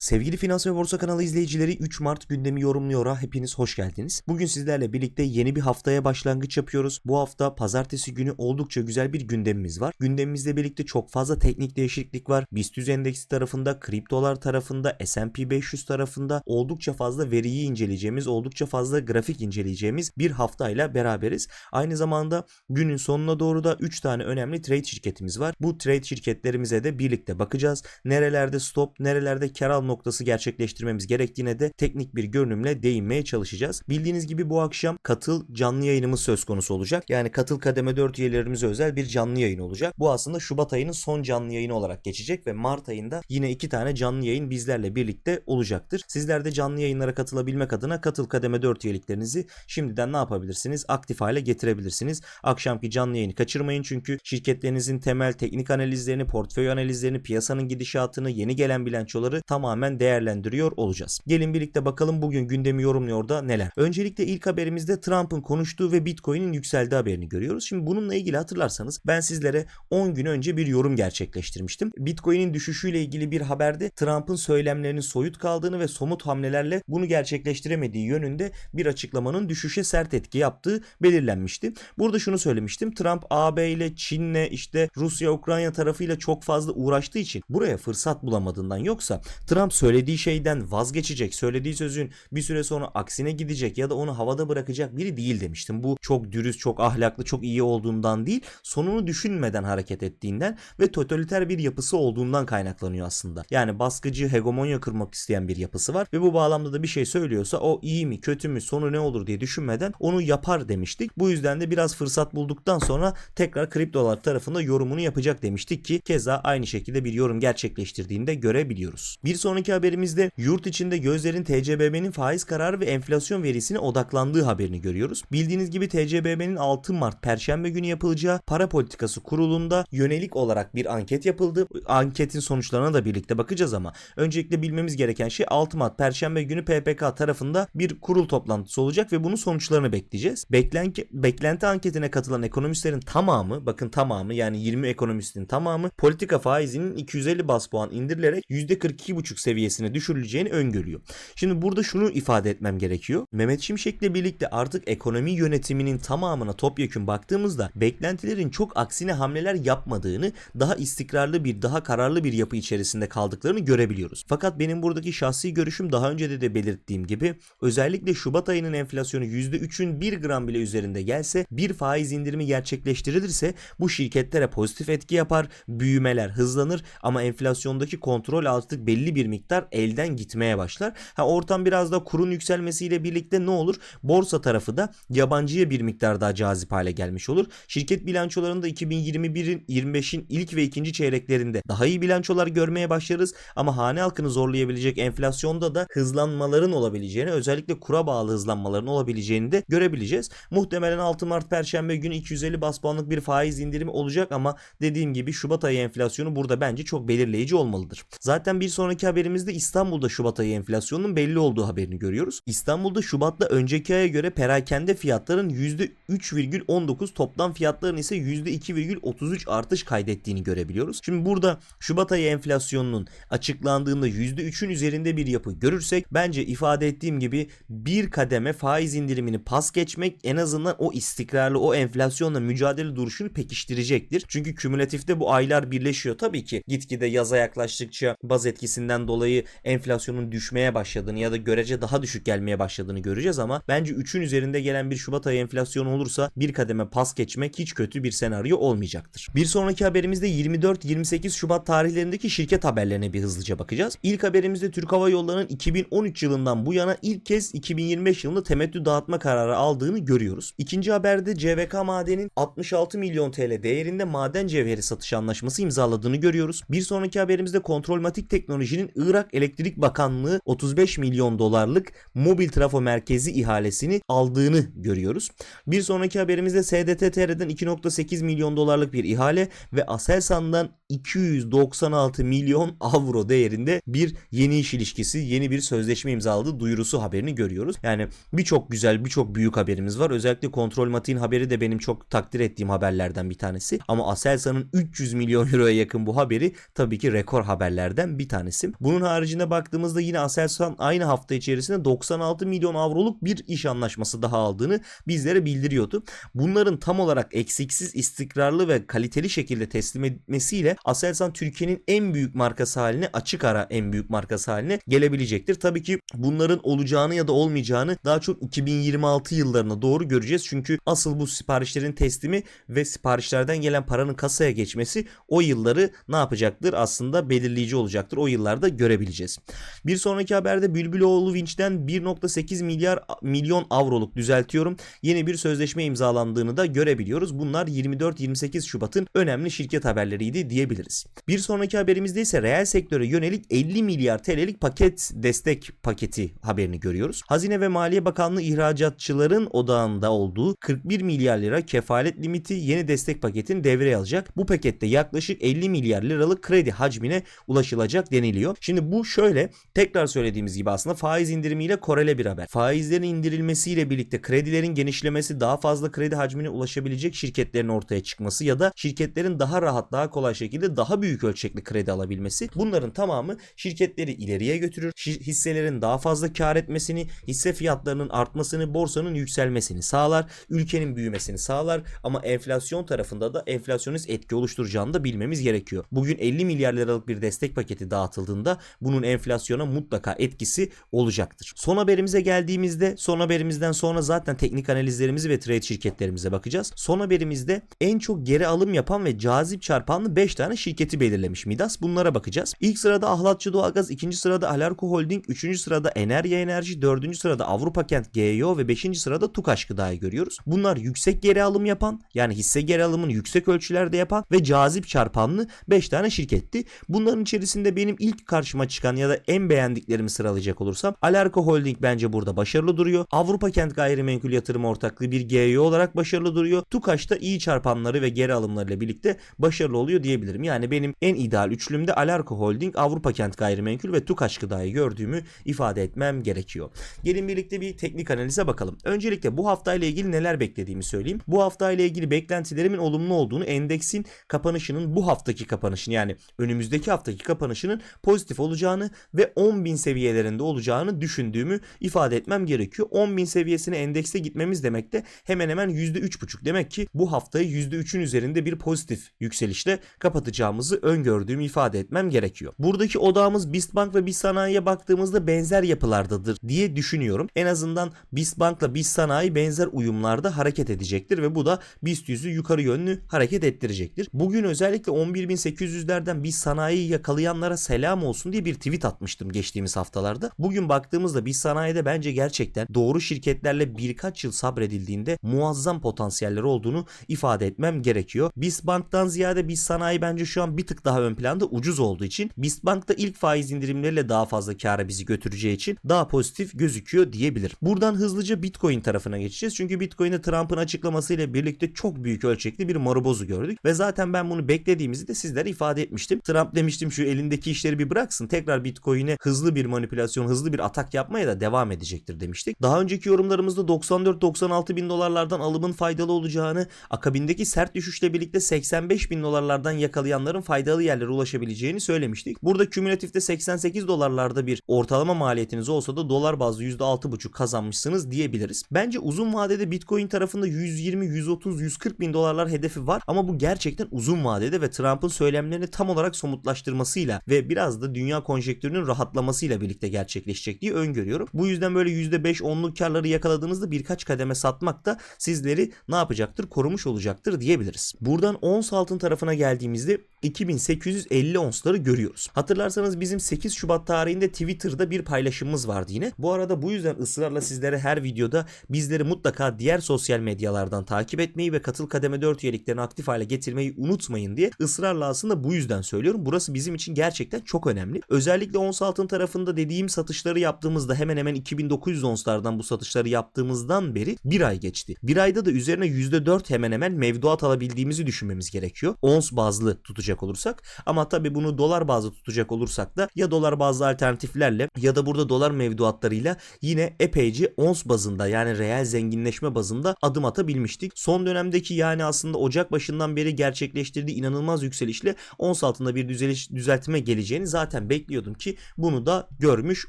Sevgili Finans ve Borsa kanalı izleyicileri 3 Mart gündemi yorumluyor'a hepiniz hoş geldiniz. Bugün sizlerle birlikte yeni bir haftaya başlangıç yapıyoruz. Bu hafta pazartesi günü oldukça güzel bir gündemimiz var. Gündemimizle birlikte çok fazla teknik değişiklik var. BIST 100 endeksi tarafında, kriptolar tarafında, S&P 500 tarafında oldukça fazla veriyi inceleyeceğimiz, oldukça fazla grafik inceleyeceğimiz bir haftayla beraberiz. Aynı zamanda günün sonuna doğru da 3 tane önemli trade şirketimiz var. Bu trade şirketlerimize de birlikte bakacağız. Nerelerde stop, nerelerde kar alma noktası gerçekleştirmemiz gerektiğine de teknik bir görünümle değinmeye çalışacağız. Bildiğiniz gibi bu akşam katıl canlı yayınımız söz konusu olacak. Yani katıl kademe 4 üyelerimize özel bir canlı yayın olacak. Bu aslında Şubat ayının son canlı yayını olarak geçecek ve Mart ayında yine iki tane canlı yayın bizlerle birlikte olacaktır. Sizler de canlı yayınlara katılabilmek adına katıl kademe 4 üyeliklerinizi şimdiden ne yapabilirsiniz? Aktif hale getirebilirsiniz. Akşamki canlı yayını kaçırmayın çünkü şirketlerinizin temel teknik analizlerini, portföy analizlerini, piyasanın gidişatını, yeni gelen bilançoları tamamen değerlendiriyor olacağız. Gelin birlikte bakalım bugün gündemi yorumluyor da neler. Öncelikle ilk haberimizde Trump'ın konuştuğu ve Bitcoin'in yükseldiği haberini görüyoruz. Şimdi bununla ilgili hatırlarsanız ben sizlere 10 gün önce bir yorum gerçekleştirmiştim. Bitcoin'in düşüşüyle ilgili bir haberde Trump'ın söylemlerinin soyut kaldığını ve somut hamlelerle bunu gerçekleştiremediği yönünde bir açıklamanın düşüşe sert etki yaptığı belirlenmişti. Burada şunu söylemiştim. Trump AB ile Çin'le işte Rusya Ukrayna tarafıyla çok fazla uğraştığı için buraya fırsat bulamadığından yoksa Trump söylediği şeyden vazgeçecek, söylediği sözün bir süre sonra aksine gidecek ya da onu havada bırakacak biri değil demiştim. Bu çok dürüst, çok ahlaklı, çok iyi olduğundan değil, sonunu düşünmeden hareket ettiğinden ve totaliter bir yapısı olduğundan kaynaklanıyor aslında. Yani baskıcı, hegemonya kırmak isteyen bir yapısı var ve bu bağlamda da bir şey söylüyorsa o iyi mi, kötü mü, sonu ne olur diye düşünmeden onu yapar demiştik. Bu yüzden de biraz fırsat bulduktan sonra tekrar kriptolar tarafında yorumunu yapacak demiştik ki keza aynı şekilde bir yorum gerçekleştirdiğinde görebiliyoruz. Bir sonraki haberimizde yurt içinde gözlerin TCBB'nin faiz kararı ve enflasyon verisine odaklandığı haberini görüyoruz. Bildiğiniz gibi TCBB'nin 6 Mart Perşembe günü yapılacağı para politikası kurulunda yönelik olarak bir anket yapıldı. Anketin sonuçlarına da birlikte bakacağız ama öncelikle bilmemiz gereken şey 6 Mart Perşembe günü PPK tarafında bir kurul toplantısı olacak ve bunun sonuçlarını bekleyeceğiz. Beklenti, beklenti anketine katılan ekonomistlerin tamamı bakın tamamı yani 20 ekonomistin tamamı politika faizinin 250 bas puan indirilerek %42,5 seviyesine düşürüleceğini öngörüyor. Şimdi burada şunu ifade etmem gerekiyor. Mehmet Şimşek'le birlikte artık ekonomi yönetiminin tamamına topyekün baktığımızda beklentilerin çok aksine hamleler yapmadığını, daha istikrarlı bir, daha kararlı bir yapı içerisinde kaldıklarını görebiliyoruz. Fakat benim buradaki şahsi görüşüm daha önce de, de belirttiğim gibi özellikle Şubat ayının enflasyonu %3'ün 1 gram bile üzerinde gelse bir faiz indirimi gerçekleştirilirse bu şirketlere pozitif etki yapar, büyümeler hızlanır ama enflasyondaki kontrol artık belli bir miktar elden gitmeye başlar. Ha ortam biraz da kurun yükselmesiyle birlikte ne olur? Borsa tarafı da yabancıya bir miktar daha cazip hale gelmiş olur. Şirket bilançolarında 2021'in 25'in ilk ve ikinci çeyreklerinde daha iyi bilançolar görmeye başlarız ama hane halkını zorlayabilecek enflasyonda da hızlanmaların olabileceğini özellikle kura bağlı hızlanmaların olabileceğini de görebileceğiz. Muhtemelen 6 Mart Perşembe günü 250 bas puanlık bir faiz indirimi olacak ama dediğim gibi Şubat ayı enflasyonu burada bence çok belirleyici olmalıdır. Zaten bir sonraki haberimizde İstanbul'da Şubat ayı enflasyonunun belli olduğu haberini görüyoruz. İstanbul'da Şubat'ta önceki aya göre perakende fiyatların %3,19 toplam fiyatların ise %2,33 artış kaydettiğini görebiliyoruz. Şimdi burada Şubat ayı enflasyonunun açıklandığında %3'ün üzerinde bir yapı görürsek bence ifade ettiğim gibi bir kademe faiz indirimini pas geçmek en azından o istikrarlı o enflasyonla mücadele duruşunu pekiştirecektir. Çünkü kümülatifte bu aylar birleşiyor. Tabii ki gitgide yaza yaklaştıkça baz etkisinden dolayı enflasyonun düşmeye başladığını ya da görece daha düşük gelmeye başladığını göreceğiz ama bence 3'ün üzerinde gelen bir Şubat ayı enflasyonu olursa bir kademe pas geçmek hiç kötü bir senaryo olmayacaktır. Bir sonraki haberimizde 24-28 Şubat tarihlerindeki şirket haberlerine bir hızlıca bakacağız. İlk haberimizde Türk Hava Yolları'nın 2013 yılından bu yana ilk kez 2025 yılında temettü dağıtma kararı aldığını görüyoruz. İkinci haberde CVK Maden'in 66 milyon TL değerinde maden cevheri satış anlaşması imzaladığını görüyoruz. Bir sonraki haberimizde Kontrolmatik Teknoloji'nin Irak Elektrik Bakanlığı 35 milyon dolarlık mobil trafo merkezi ihalesini aldığını görüyoruz. Bir sonraki haberimizde SDTTR'den 2.8 milyon dolarlık bir ihale ve Aselsan'dan 296 milyon avro değerinde bir yeni iş ilişkisi, yeni bir sözleşme imzaladığı duyurusu haberini görüyoruz. Yani birçok güzel, birçok büyük haberimiz var. Özellikle Kontrolmatik'in haberi de benim çok takdir ettiğim haberlerden bir tanesi. Ama Aselsan'ın 300 milyon euroya yakın bu haberi tabii ki rekor haberlerden bir tanesi. Bunu Bunun haricinde baktığımızda yine Aselsan aynı hafta içerisinde 96 milyon avroluk bir iş anlaşması daha aldığını bizlere bildiriyordu. Bunların tam olarak eksiksiz, istikrarlı ve kaliteli şekilde teslim etmesiyle Aselsan Türkiye'nin en büyük markası haline, açık ara en büyük markası haline gelebilecektir. Tabii ki bunların olacağını ya da olmayacağını daha çok 2026 yıllarına doğru göreceğiz. Çünkü asıl bu siparişlerin teslimi ve siparişlerden gelen paranın kasaya geçmesi o yılları ne yapacaktır? Aslında belirleyici olacaktır. O yıllarda görebileceğiz. Bir sonraki haberde Bülbüloğlu Vinç'ten 1.8 milyar milyon avroluk düzeltiyorum. Yeni bir sözleşme imzalandığını da görebiliyoruz. Bunlar 24-28 Şubat'ın önemli şirket haberleriydi diyebiliriz. Bir sonraki haberimizde ise reel sektöre yönelik 50 milyar TL'lik paket destek paketi haberini görüyoruz. Hazine ve Maliye Bakanlığı ihracatçıların odağında olduğu 41 milyar lira kefalet limiti yeni destek paketini devreye alacak. Bu pakette yaklaşık 50 milyar liralık kredi hacmine ulaşılacak deniliyor. Şimdi bu şöyle tekrar söylediğimiz gibi aslında faiz indirimiyle korele bir haber. Faizlerin indirilmesiyle birlikte kredilerin genişlemesi daha fazla kredi hacmine ulaşabilecek şirketlerin ortaya çıkması ya da şirketlerin daha rahat daha kolay şekilde daha büyük ölçekli kredi alabilmesi bunların tamamı şirketleri ileriye götürür. Hisselerin daha fazla kar etmesini, hisse fiyatlarının artmasını, borsanın yükselmesini sağlar, ülkenin büyümesini sağlar ama enflasyon tarafında da enflasyonist etki oluşturacağını da bilmemiz gerekiyor. Bugün 50 milyar liralık bir destek paketi dağıtıldığında bunun enflasyona mutlaka etkisi olacaktır. Son haberimize geldiğimizde son haberimizden sonra zaten teknik analizlerimizi ve trade şirketlerimize bakacağız. Son haberimizde en çok geri alım yapan ve cazip çarpanlı 5 tane şirketi belirlemiş Midas. Bunlara bakacağız. İlk sırada Ahlatçı Doğalgaz, ikinci sırada Alarko Holding, üçüncü sırada Enerya Enerji, dördüncü sırada Avrupa Kent GEO ve beşinci sırada Tukaş Gıda'yı görüyoruz. Bunlar yüksek geri alım yapan yani hisse geri alımını yüksek ölçülerde yapan ve cazip çarpanlı 5 tane şirketti. Bunların içerisinde benim ilk karşıma çıkan ya da en beğendiklerimi sıralayacak olursam Alarko Holding bence burada başarılı duruyor. Avrupa Kent Gayrimenkul Yatırım Ortaklığı bir GEO olarak başarılı duruyor. Tukaş da iyi çarpanları ve geri alımlarıyla birlikte başarılı oluyor diyebilirim. Yani benim en ideal üçlümde Alarko Holding, Avrupa Kent Gayrimenkul ve Tukaş Gıda'yı gördüğümü ifade etmem gerekiyor. Gelin birlikte bir teknik analize bakalım. Öncelikle bu haftayla ilgili neler beklediğimi söyleyeyim. Bu haftayla ilgili beklentilerimin olumlu olduğunu, endeksin kapanışının bu haftaki kapanışın yani önümüzdeki haftaki kapanışının pozitif olacağını ve 10.000 seviyelerinde olacağını düşündüğümü ifade etmem gerekiyor. 10.000 seviyesine endekste gitmemiz demek de hemen hemen %3.5 demek ki bu haftayı %3'ün üzerinde bir pozitif yükselişle kapatacağımızı öngördüğümü ifade etmem gerekiyor. Buradaki odağımız BIST Bank ve BIST Sanayi'ye baktığımızda benzer yapılardadır diye düşünüyorum. En azından BIST Bank'la BIST Sanayi benzer uyumlarda hareket edecektir ve bu da BIST yüzü yukarı yönlü hareket ettirecektir. Bugün özellikle 11.800'lerden BIST Sanayi'yi yakalayanlara selam olsun diye bir tweet atmıştım geçtiğimiz haftalarda. Bugün baktığımızda BIST Sanayi'de bence gerçekten doğru şirketlerle birkaç yıl sabredildiğinde muazzam potansiyelleri olduğunu ifade etmem gerekiyor. BIST Bank'tan ziyade BIST Sanayi bence şu an bir tık daha ön planda ucuz olduğu için BIST Bank'ta ilk faiz indirimleriyle daha fazla kâra bizi götüreceği için daha pozitif gözüküyor diyebilir. Buradan hızlıca Bitcoin tarafına geçeceğiz. Çünkü Bitcoin'de Trump'ın açıklamasıyla birlikte çok büyük ölçekli bir morobozu gördük ve zaten ben bunu beklediğimizi de sizlere ifade etmiştim. Trump demiştim şu elindeki işleri bir bıraksın. Tekrar Bitcoin'e hızlı bir manipülasyon, hızlı bir atak yapmaya da devam edecektir demiştik. Daha önceki yorumlarımızda 94-96 bin dolarlardan alımın faydalı olacağını, akabindeki sert düşüşle birlikte 85 bin dolarlardan yakalayanların faydalı yerlere ulaşabileceğini söylemiştik. Burada kümülatifte 88 dolarlarda bir ortalama maliyetiniz olsa da dolar bazlı %6,5 kazanmışsınız diyebiliriz. Bence uzun vadede Bitcoin tarafında 120, 130, 140 bin dolarlar hedefi var ama bu gerçekten uzun vadede ve Trump'ın söylemlerini tam olarak somutlaştırmasıyla ve biraz da dünya konjektürünün rahatlamasıyla birlikte gerçekleşecek diye öngörüyorum. Bu yüzden böyle %5 onluk karları yakaladığınızda birkaç kademe satmak da sizleri ne yapacaktır? Korumuş olacaktır diyebiliriz. Buradan ons altın tarafına geldiğimizde 2850 onsları görüyoruz. Hatırlarsanız bizim 8 Şubat tarihinde Twitter'da bir paylaşımımız vardı yine. Bu arada bu yüzden ısrarla sizlere her videoda bizleri mutlaka diğer sosyal medyalardan takip etmeyi ve katıl kademe 4 üyeliklerini aktif hale getirmeyi unutmayın diye ısrarla aslında bu yüzden söylüyorum. Burası bizim için gerçekten çok önemli. Özellikle ons altın tarafında dediğim satışları yaptığımızda hemen hemen 2900 onslardan bu satışları yaptığımızdan beri bir ay geçti. Bir ayda da üzerine %4 hemen hemen mevduat alabildiğimizi düşünmemiz gerekiyor. Ons bazlı tutacak olursak. Ama tabii bunu dolar bazlı tutacak olursak da ya dolar bazlı alternatiflerle ya da burada dolar mevduatlarıyla yine epeyce ons bazında yani reel zenginleşme bazında adım atabilmiştik. Son dönemdeki yani aslında Ocak başından beri gerçekleştirdiği inanılmaz yükselişle ons altında bir düzeliş, düzeltme geleceğini zaten zaten bekliyordum ki bunu da görmüş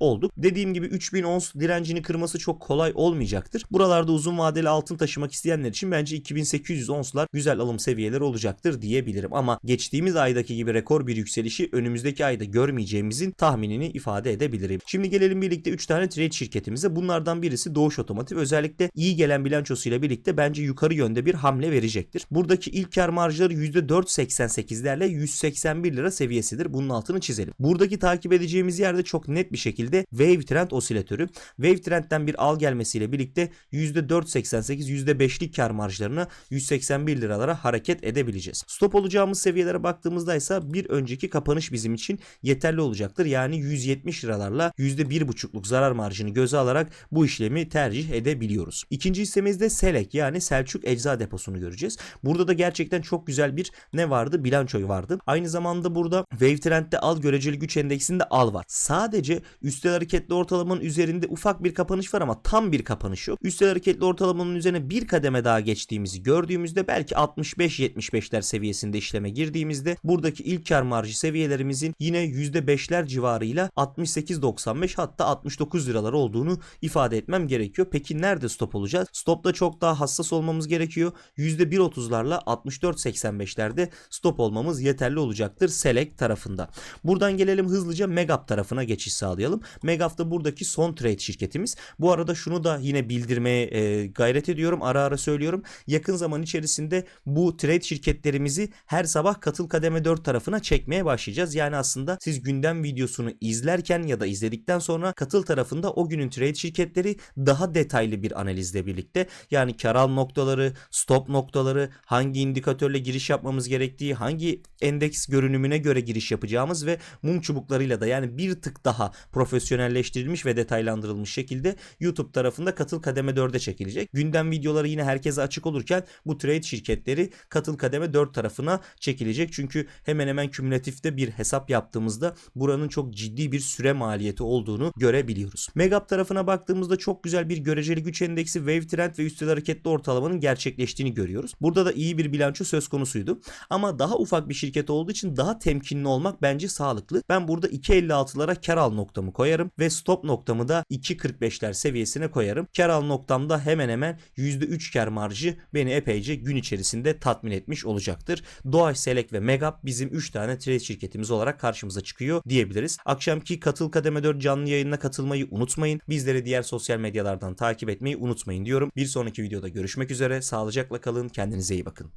olduk. Dediğim gibi 3000 ons direncini kırması çok kolay olmayacaktır. Buralarda uzun vadeli altın taşımak isteyenler için bence 2800 onslar güzel alım seviyeleri olacaktır diyebilirim. Ama geçtiğimiz aydaki gibi rekor bir yükselişi önümüzdeki ayda görmeyeceğimizin tahminini ifade edebilirim. Şimdi gelelim birlikte 3 tane trade şirketimize. Bunlardan birisi Doğuş Otomotiv. Özellikle iyi gelen bilançosuyla birlikte bence yukarı yönde bir hamle verecektir. Buradaki ilk kar marjları %4.88'lerle 181 lira seviyesidir. Bunun altını çizelim. Buradaki takip edeceğimiz yerde çok net bir şekilde Wave Trend osilatörü. Wave Trend'den bir al gelmesiyle birlikte %4.88 %5'lik kar marjlarına 181 liralara hareket edebileceğiz. Stop olacağımız seviyelere baktığımızda ise bir önceki kapanış bizim için yeterli olacaktır. Yani 170 liralarla %1.5'luk zarar marjını göze alarak bu işlemi tercih edebiliyoruz. İkinci hissemizde Selek yani Selçuk Ecza Deposu'nu göreceğiz. Burada da gerçekten çok güzel bir ne vardı? Bilanço vardı. Aynı zamanda burada Wave Trend'de al göreceli güç endeksinde al var. Sadece üstel hareketli ortalamanın üzerinde ufak bir kapanış var ama tam bir kapanış yok. Üstel hareketli ortalamanın üzerine bir kademe daha geçtiğimizi gördüğümüzde belki 65-75'ler seviyesinde işleme girdiğimizde buradaki ilk kar marjı seviyelerimizin yine %5'ler civarıyla 68.95 hatta 69 liralar olduğunu ifade etmem gerekiyor. Peki nerede stop olacağız? Stopta çok daha hassas olmamız gerekiyor. %1.30'larla 64.85'lerde stop olmamız yeterli olacaktır Select tarafında. Buradan gelelim hızlıca Megap tarafına geçiş sağlayalım. Megap da buradaki son trade şirketimiz. Bu arada şunu da yine bildirmeye e, gayret ediyorum. Ara ara söylüyorum. Yakın zaman içerisinde bu trade şirketlerimizi her sabah katıl kademe 4 tarafına çekmeye başlayacağız. Yani aslında siz gündem videosunu izlerken ya da izledikten sonra katıl tarafında o günün trade şirketleri daha detaylı bir analizle birlikte yani kar al noktaları, stop noktaları, hangi indikatörle giriş yapmamız gerektiği, hangi endeks görünümüne göre giriş yapacağımız ve mum çubuklarıyla da yani bir tık daha profesyonelleştirilmiş ve detaylandırılmış şekilde YouTube tarafında katıl kademe 4'e çekilecek. Gündem videoları yine herkese açık olurken bu trade şirketleri katıl kademe 4 tarafına çekilecek. Çünkü hemen hemen kümülatifte bir hesap yaptığımızda buranın çok ciddi bir süre maliyeti olduğunu görebiliyoruz. Megap tarafına baktığımızda çok güzel bir göreceli güç endeksi Wave Trend ve üstel hareketli ortalamanın gerçekleştiğini görüyoruz. Burada da iyi bir bilanço söz konusuydu. Ama daha ufak bir şirket olduğu için daha temkinli olmak bence sağlıklı. Ben burada 2.56'lara kar al noktamı koyarım ve stop noktamı da 2.45'ler seviyesine koyarım. Kar al noktamda hemen hemen %3 kar marjı beni epeyce gün içerisinde tatmin etmiş olacaktır. Doğaç Select ve Megap bizim 3 tane trade şirketimiz olarak karşımıza çıkıyor diyebiliriz. Akşamki Katıl Kademe 4 canlı yayınına katılmayı unutmayın. Bizleri diğer sosyal medyalardan takip etmeyi unutmayın diyorum. Bir sonraki videoda görüşmek üzere. Sağlıcakla kalın. Kendinize iyi bakın.